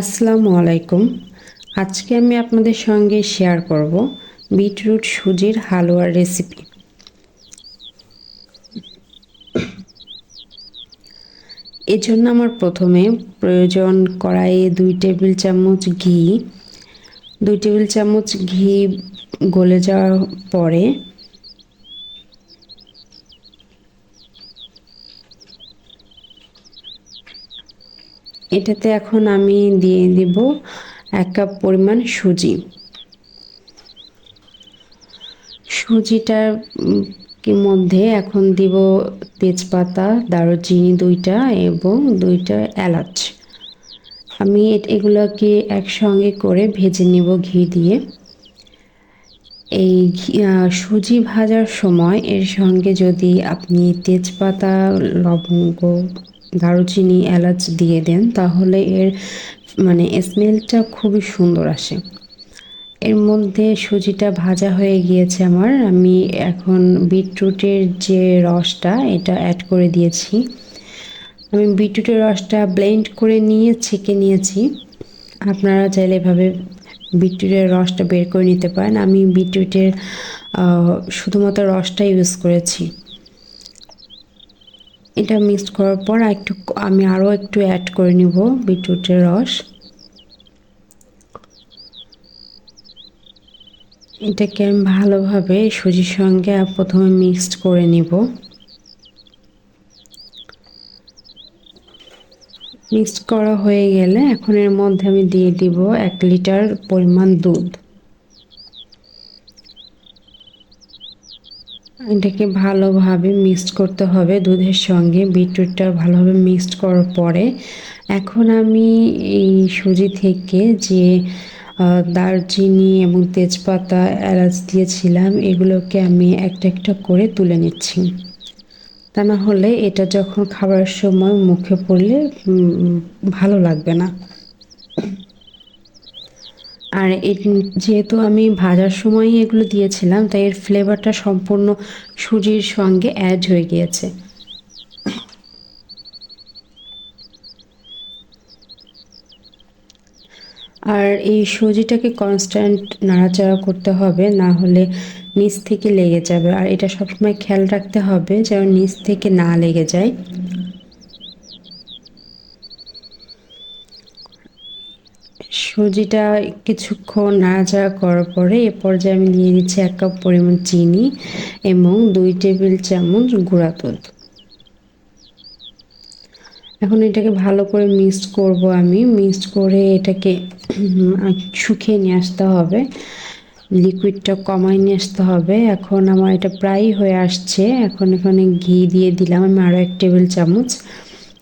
আসসালামু আলাইকুম। আজকে আমি আপনাদের সঙ্গে শেয়ার করব বিটরুট সুজির হালুয়ার রেসিপি। এজন্য আমার প্রথমে প্রয়োজন কড়াইয়ে দুই টেবিল চামচ ঘি। দুই টেবিল চামচ ঘি গলে যাওয়ার পরে এটাতে এখন আমি দিয়ে দিব এক কাপ পরিমাণ সুজি। সুজিটার মধ্যে এখন দিব তেজপাতা, দারুচিনি দুইটা এবং দুইটা এলাচ। আমি এগুলোকে একসঙ্গে করে ভেজে নেব ঘি দিয়ে। এই সুজি ভাজার সময় এর সঙ্গে যদি আপনি তেজপাতা, লবঙ্গ দারুচিনি, এলাচ দিয়ে দেন, তাহলে এর মানে স্মেলটা খুবই সুন্দর আসে। এর মধ্যে সুজিটা ভাজা হয়ে গিয়েছে আমার। আমি এখন বিটরুটের যে রসটা, এটা অ্যাড করে দিয়েছি। আমি বিটরুটের রসটা ব্লেন্ড করে নিয়ে, ছেঁকে নিয়েছি। আপনারা চাইলে এভাবে বিটরুটের রসটা বের করে নিতে পারেন। আমি বিটরুটের শুধুমাত্র রসটা ইউজ করেছি। এটা মিক্স করার পর একটু আমি আরও একটু অ্যাড করে নিব বিটরুটের রস। এটাকে আমি ভালোভাবে সুজির সঙ্গে প্রথমে মিক্সড করে নিব। মিক্সড করা হয়ে গেলে এখন এর মধ্যে আমি দিয়ে দিব এক লিটার পরিমাণ দুধ। এটাকে ভালোভাবে মিক্সড করতে হবে দুধের সঙ্গে। বিটরুটটা ভালোভাবে মিক্সড করার পরে এখন আমি এই সুজি থেকে যে দারচিনি এবং তেজপাতা, এলাচ দিয়েছিলাম, এগুলোকে আমি একটা একটা করে তুলে নিচ্ছি। তা না হলে এটা যখন খাবার সময় মুখে পড়লে ভালো লাগবে না। আর যেহেতু আমি ভাজার সময় এগুলো দিয়েছিলাম, তাই এর ফ্লেভারটা সম্পূর্ণ সুজির সঙ্গে অ্যাড হয়ে গিয়েছে। আর এই সুজিটাকে কনস্ট্যান্ট নাড়াচাড়া করতে হবে, না হলে নিচ থেকে লেগে যাবে। আর এটা সবসময় খেয়াল রাখতে হবে যেন নিচ থেকে না লেগে যায়। সুজিটা কিছুক্ষণ নাড়াচাড়া করার পরে এ পর্যায়ে আমি দিয়ে দিচ্ছি এক কাপ পরিমাণ চিনি এবং দুই টেবিল চামচ গুঁড়া দুধ। এখন এটাকে ভালো করে মিক্সড করব আমি। মিক্সড করে এটাকে শুকিয়ে নিয়ে আসতে হবে। লিকুইডটা কমায় নিয়ে আসতে হবে। এখন আমার এটা প্রায় হয়ে আসছে। এখন এখানে ঘি দিয়ে দিলাম। আমি আরও এক টেবিল চামচ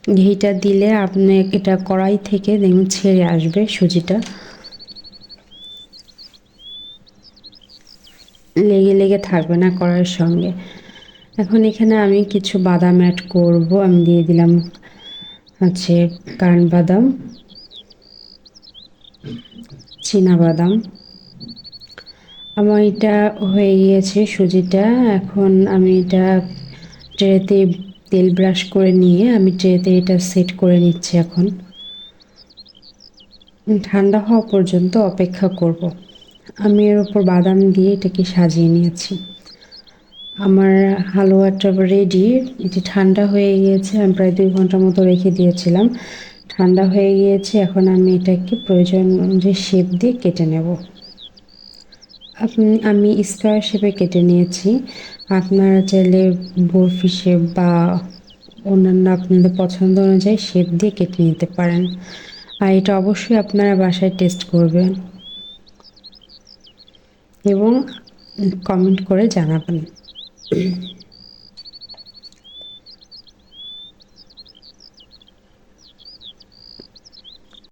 ঘিটা দিলে আপনি এটা কড়াই থেকে দেখুন ছেড়ে আসবে সুজিটা। লেগে লেগে থাকবে না কড়াইয়ের সঙ্গে। এখন এখানে আমি কিছু বাদাম অ্যাড করব। আমি দিয়ে দিলাম আছে কাঠবাদাম বাদাম আমার এটা হয়ে গিয়েছে সুজিটা। এখন আমি এটা ট্রেতে তেল ব্রাশ করে নিয়ে আমি ট্রেতে এটা সেট করে নিচ্ছি এখন। ঠান্ডা হওয়া পর্যন্ত অপেক্ষা করব। আমি এর ওপর বাদাম দিয়ে এটাকে সাজিয়ে নিয়েছি। আমার হালুয়াটা রেডি এটি ঠান্ডা হয়ে গিয়েছে, আমি প্রায় দুই ঘণ্টার মতো রেখে দিয়েছিলাম। ঠান্ডা হয়ে গিয়েছে, এখন আমি এটাকে প্রয়োজন অনুযায়ী শেপ দিয়ে কেটে নেব। আপনি, আমি স্কোয়ার শেপে কেটে নিয়েছি। আপনারা চাইলে বরফি শেপ বা অন্যান্য আপনাদের পছন্দ অনুযায়ী শেপ দিয়ে কেটে নিতে পারেন। আর এটা অবশ্যই আপনারা বাসায় টেস্ট করবেন। এবং কমেন্ট করে জানাবেন।